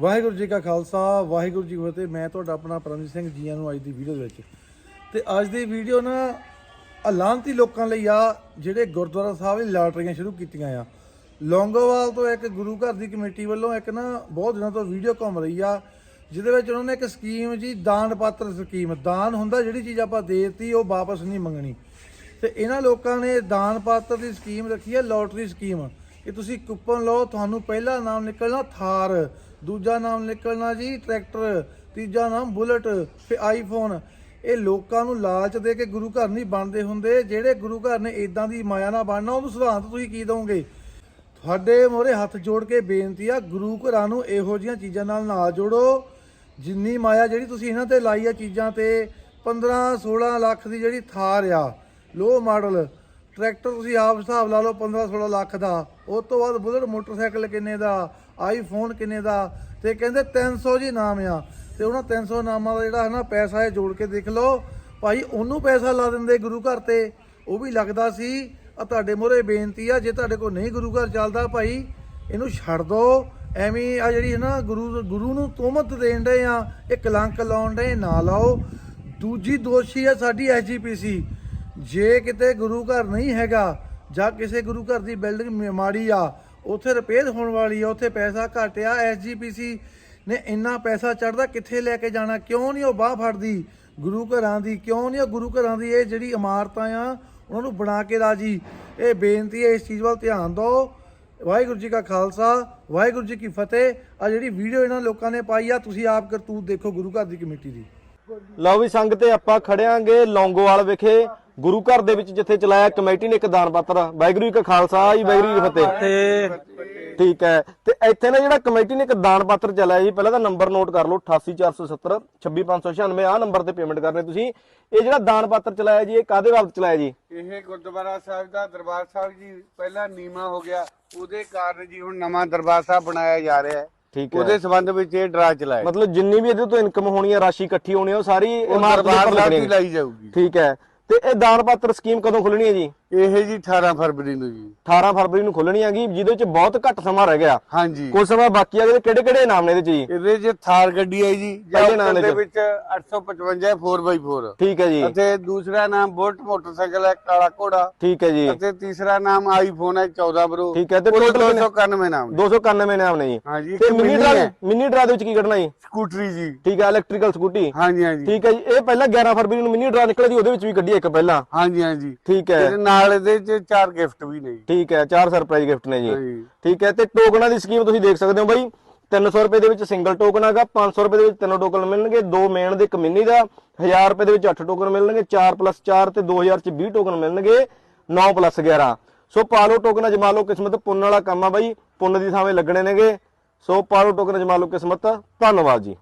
ਵਾਹਿਗੁਰੂ ਜੀ ਕਾ ਖਾਲਸਾ, ਵਾਹਿਗੁਰੂ ਜੀ ਕੀ ਫਤਿਹ। ਮੈਂ ਤੁਹਾਡਾ ਆਪਣਾ ਪਰਮਜੀਤ ਸਿੰਘ ਜੀਆਂ ਨੂੰ ਅੱਜ ਦੀ ਵੀਡੀਓ ਦੇ ਵਿੱਚ। ਤੇ ਅੱਜ ਦੀ ਵੀਡੀਓ ਨਾ ਅਲਾਂਤੀ ਲੋਕਾਂ ਲਈ ਆ, ਜਿਹੜੇ ਗੁਰਦੁਆਰਾ ਸਾਹਿਬ ਦੀ ਲਾਟਰੀਆਂ ਸ਼ੁਰੂ ਕੀਤੀਆਂ ਆ। ਲੌਂਗੋਵਾਲ ਤੋਂ ਇੱਕ ਗੁਰੂ ਘਰ ਦੀ ਕਮੇਟੀ ਵੱਲੋਂ ਇੱਕ ਨਾ ਬਹੁਤ ਦਿਨਾਂ ਤੋਂ ਵੀਡੀਓ ਘੁੰਮ ਰਹੀ ਆ, ਜਿਹਦੇ ਵਿੱਚ ਉਹਨਾਂ ਨੇ ਇੱਕ ਸਕੀਮ ਜੀ, ਦਾਨ ਪਾਤਰ ਸਕੀਮ। ਦਾਨ ਹੁੰਦਾ ਜਿਹੜੀ ਚੀਜ਼ ਆਪਾਂ ਦੇਤੀ, ਉਹ ਵਾਪਸ ਨਹੀਂ ਮੰਗਣੀ। ਤੇ ਇਹਨਾਂ ਲੋਕਾਂ ਨੇ ਦਾਨ ਪਾਤਰ ਦੀ ਸਕੀਮ ਰੱਖੀ ਹੈ ਲੋਟਰੀ ਸਕੀਮ। ਕਿ ਤੁਸੀਂ ਕੂਪਨ ਲਓ, ਤੁਹਾਨੂੰ ਪਹਿਲਾ ਨਾਮ ਨਿਕਲਣਾ ਥਾਰ। ਦੂਜਾ ਨਾਮ ਨਿਕਲਣਾ ਜੀ ਟਰੈਕਟਰ, ਤੀਜਾ ਨਾਮ ਬੁਲਟ ਫਿਰ ਆਈਫੋਨ। ਇਹ ਲੋਕਾਂ ਨੂੰ ਲਾਲਚ ਦੇ ਕੇ ਗੁਰੂ ਘਰ ਨਹੀਂ ਬਣਦੇ ਹੁੰਦੇ। ਜਿਹੜੇ ਗੁਰੂ ਘਰ ਨੇ ਇਦਾਂ ਦੀ ਮਾਇਆ ਨਾਲ ਬਣਨਾ, ਉਹਨੂੰ ਸਿਧਾਂਤ ਤੁਸੀਂ ਕੀ ਦਵੋਗੇ ਤੁਹਾਡੇ ਮੋਰੇ ਹੱਥ ਜੋੜ ਕੇ ਬੇਨਤੀ ਆ, ਗੁਰੂ ਘਰਾਂ ਨੂੰ ਇਹੋ ਜੀਆਂ ਚੀਜ਼ਾਂ ਨਾਲ ਨਾ ਜੋੜੋ। ਜਿੰਨੀ ਮਾਇਆ ਜਿਹੜੀ ਤੁਸੀਂ ਇਹਨਾਂ ਤੇ ਲਾਈ ਆ ਚੀਜ਼ਾਂ ਤੇ 15 16 ਲੱਖ ਦੀ ਜਿਹੜੀ ਥਾਰ ਆ, ਲੋ ਮਾਡਲ, ਟਰੈਕਟਰ ਤੁਸੀਂ ਆਪ ਹਿਸਾਬ ਲਾ ਲਓ 15 16 ਲੱਖ ਦਾ। ਉਸ ਤੋਂ ਬਾਅਦ ਬੁਲਟ, ਮੋਟਰਸਾਈਕਲ ਕਿੰਨੇ ਦਾ? ਆਈਫੋਨ ਕਿੰਨੇ ਦਾ? ਤੇ ਕਹਿੰਦੇ 300 ਜੀ ਨਾਮ ਆ। ਤੇ ਉਹਨਾਂ 300 ਨਾਮਾਂ ਦਾ ਜਿਹੜਾ ਹੈ ਨਾ, ਪੈਸਾ ਇਹ ਜੋੜ ਕੇ ਦੇਖ ਲਓ। ਭਾਈ, ਉਹਨੂੰ ਪੈਸਾ ਲਾ ਦਿੰਦੇ ਗੁਰੂ ਘਰ ਤੇ। ਉਹ ਵੀ ਲੱਗਦਾ ਸੀ। ਆ ਤੁਹਾਡੇ ਮੋਰੇ ਬੇਨਤੀ ਆ, ਜੇ ਤੁਹਾਡੇ ਕੋਲ ਨਹੀਂ ਗੁਰੂ ਘਰ ਚੱਲਦਾ ਭਾਈ, ਇਹਨੂੰ ਛੱਡ ਦੋ। ਐਵੇਂ ਆ ਜਿਹੜੀ ਹੈ ਨਾ, ਗੁਰੂ ਗੁਰੂ ਨੂੰ ਤੋਮਤ ਦੇਣ ਦੇ ਆ, ਇਹ ਕਲੰਕ ਲਾਉਣ ਦੇ ਨਾ ਲਾਓ। ਦੂਜੀ ਦੋਸ਼ੀ ਆ ਸਾਡੀ ਐਸਜੀਪੀਸੀ ਜੇ ਕਿਤੇ ਗੁਰੂ ਘਰ ਨਹੀਂ ਹੈਗਾ, ਜਾਂ ਕਿਸੇ ਗੁਰੂ ਘਰ ਦੀ ਬਿਲਡਿੰਗ ਮਾੜੀ ਆ ਉੱਥੇ ਰਿਪੇਅਰ ਹੋਣ ਵਾਲੀ ਆ, ਉੱਥੇ ਪੈਸਾ ਘੱਟ ਆ ਐਸਜੀਪੀਸੀ ਨੇ ਇੰਨਾ ਪੈਸਾ ਚੜਦਾ ਕਿੱਥੇ ਲੈ ਕੇ ਜਾਣਾ, ਕਿਉਂ ਨਹੀਂ ਉਹ ਬਾਹ ਫੜਦੀ? ਗੁਰੂ ਘਰਾਂ ਦੀ, ਕਿਉਂ ਨਹੀਂ ਉਹ ਗੁਰੂ ਘਰਾਂ ਦੀ ਇਹ ਜਿਹੜੀ ਇਮਾਰਤਾਂ ਆ, ਉਹਨਾਂ ਨੂੰ ਬਣਾ ਕੇ ਰਾਜੀ। ਇਹ ਬੇਨਤੀ ਹੈ, ਇਸ ਚੀਜ਼ ਵੱਲ ਧਿਆਨ ਦਿਓ। ਵਾਹਿਗੁਰੂ ਜੀ ਕਾ ਖਾਲਸਾ, ਵਾਹਿਗੁਰੂ ਜੀ ਕੀ ਫਤਿਹ। ਆ ਜਿਹੜੀ ਵੀਡੀਓ ਇਹਨਾਂ ਲੋਕਾਂ ਨੇ ਪਾਈ ਆ, ਤੁਸੀਂ ਆਪ ਕਰਤੂਤ ਦੇਖੋ ਗੁਰੂ ਘਰ ਦੀ ਕਮੇਟੀ ਦੀ। ਲਓ ਵੀ ਸੰਗ ਤੇ ਆਪਾਂ ਖੜਿਆਂਗੇ ਲੌਂਗੋਵਾਲ ਵਿਖੇ। ਗੁਰੂ ਘਰ ਦੇ ਵਿੱਚ ਜਿੱਥੇ ਚਲਾਇਆ ਕਮੇਟੀ ਨੇ ਇੱਕ ਦਾਨ ਪੱਤਰ ਵਾਹਿਗੁਰੂ ਜੀ ਕਾ ਖਾਲਸਾ ਜੀ ਵਾਹਿਗੁਰੂ ਜੀ ਕੀ ਫਤਿਹ। ਠੀਕ ਹੈ। ਤੇ ਇੱਥੇ ਨਾ ਜਿਹੜਾ ਕਮੇਟੀ ਨੇ ਇੱਕ ਦਾਨ ਪੱਤਰ ਚਲਾਇਆ ਜੀ ਪਹਿਲਾਂ ਤਾਂ ਨੰਬਰ ਨੋਟ ਕਰ ਲਓ 88470 26596 ਆਹ ਨੰਬਰ ਤੇ ਪੇਮੈਂਟ ਕਰਨੀ ਤੁਸੀਂ। ਇਹ ਜਿਹੜਾ ਦਾਨ ਪੱਤਰ ਚਲਾਇਆ ਜੀ ਇਹ ਕਾਦੇ ਬਾਬਤ ਚਲਾਇਆ ਜੀ? ਇਹ ਗੁਰਦੁਆਰਾ ਸਾਹਿਬ ਦਾ ਦਰਬਾਰ ਸਾਹਿਬ ਜੀ ਪਹਿਲਾਂ ਨੀਮਾ ਹੋ ਗਿਆ ਉਹਦੇ ਕਾਰਨ ਜੀ ਹੁਣ ਨਵਾਂ ਦਰਬਾਰ ਸਾਹਿਬ ਬਣਾਇਆ ਜਾ ਰਿਹਾ ਹੈ। ਠੀਕ ਹੈ। ਉਹਦੇ ਸੰਬੰਧ ਵਿੱਚ ਇਹ ਡਰਾ ਚਲਾਇਆ। ਮਤਲਬ ਜਿੰਨੀ ਵੀ ਇਹਦੇ ਤੋਂ ਇਨਕਮ ਹੋਣੀ ਹੈ ਰਾਸ਼ੀ ਇਕੱਠੀ ਹੋਣੀ ਹੈ ਉਹ ਸਾਰੀ ਇਮਾਰਤ ਦੇ ਉੱਪਰ ਲੱਗਣੀ ਲਾਈ ਜਾਊਗੀ। ਠੀਕ ਹੈ। ਤੇ ਇਹ ਦਾਨ ਪਾਤਰ ਸਕੀਮ ਕਦੋਂ ਖੁੱਲਣੀ ਹੈ ਜੀ? ਇਹ ਜੀ 18 ਫਰਵਰੀ ਨੂੰ ਜੀ। 18 ਫਰਵਰੀ ਨੂੰ ਖੁੱਲਣੀ ਹੈਗੀ ਜਿਹਦੇ ਵਿੱਚ ਬਹੁਤ ਘੱਟ ਸਮਾਂ ਰਹਿ ਗਿਆ। ਹਾਂਜੀ। ਕੁਝ ਸਮਾਂ ਬਾਕੀ ਆ ਕਿਹੜੇ ਕਿਹੜੇ ਨਾਮ ਨੇ ਇਹਦੇ ਚ ਜੀ? ਇਹਦੇ 'ਚ ਥਾਰ ਗੱਡੀ ਹੈ ਜੀ ਪਹਿਲੇ ਨਾਮ ਦੇ। ਵਿੱਚ 855 4x4 ਠੀਕ ਹੈ ਜੀ। ਅਤੇ ਦੂਸਰਾ ਨਾਮ ਬੁਲਟ ਮੋਟਰਸਾਈਕਲ ਹੈ ਕਾਲਾ ਘੋੜਾ। ਠੀਕ ਹੈ ਜੀ। ਅਤੇ ਤੀਸਰਾ ਨਾਮ ਆਈਫੋਨ ਹੈ 14 ਬਰੋ। ਠੀਕ ਹੈ ਤੇ ਕਿੰਨੇ? 291 ਨਾਮ 291 ਨਾਮ ਨੇ ਜੀ। ਹਾਂਜੀ ਤੇ ਮਿੰਨੀ ਡਰਾ ਮਿੰਨੀ ਡਰਾ ਦੇ ਵਿੱਚ ਕੀ ਕੱਢਣਾ ਜੀ? ਸਕੂਟਰੀ ਜੀ। ਠੀਕ ਹੈ ਇਲੈਕਟ੍ਰੀਕਲ ਸਕੂਟੀ। ਹਾਂਜੀ ਹਾਂਜੀ। ਠੀਕ ਹੈ ਜੀ ਇਹ ਪਹਿਲਾਂ 11 ਫਰਵਰੀ ਨੂੰ ਮਿੰਨੀ ਡਰਾ ਨਿਕਲਿਆ ਜੀ ਉਹਦੇ ਵਿੱਚ ਵੀ ਕੱਢੀ ਇੱਕ ਪਹਿਲਾਂ। ਹਾਂਜੀ ਹਾਂਜੀ। ਠੀਕ ਹੈ। ਨਾਲ ਇਹਦੇ 'ਚ ਚਾਰ ਗਿਫਟ ਵੀ ਨੇ ਜੀ। ਠੀਕ ਹੈ ਚਾਰ ਸਰਪ੍ਰਾਈਜ਼ ਗਿਫਟ ਨੇ ਜੀ। ਠੀਕ ਹੈ ਤੇ ਟੋਕਨਾਂ ਦੀ ਸਕੀਮ ਤੁਸੀਂ ਦੇਖ ਸਕਦੇ ਹੋ ਬਾਈ। 300 ਰੁਪਏ ਦੇ ਵਿੱਚ ਸਿੰਗਲ ਟੋਕਨ ਹੈਗਾ 500 ਰੁਪਏ ਦੇ ਵਿੱਚ ਤਿੰਨ ਟੋਕਨ ਮਿਲਣਗੇ ਦੋ ਮੇਨ ਦੇ ਇੱਕ ਮਿੰਨੀ ਦਾ 1000 ਰੁਪਏ ਦੇ ਵਿੱਚ 8 ਟੋਕਨ ਮਿਲਣਗੇ 4 4 ਤੇ 2000 ਚ 20 ਟੋਕਨ ਮਿਲਣਗੇ 9 11 ਸੋ ਪਾ ਲਓ ਟੋਕਨ ਅਜਮਾ ਲਓ ਕਿਸਮਤ ਪੁੰਨ ਵਾਲਾ ਕੰਮ ਆ ਬਾਈ ਪੁੰਨ ਦੀ ਥਾਵੇਂ ਲੱਗਣੇ ਨੇਗੇ। ਸੋ ਪਾ ਲਓ ਟੋਕਨ ਅਜਮਾ ਲਓ ਕਿਸਮਤ ਧੰਨਵਾਦ ਜੀ।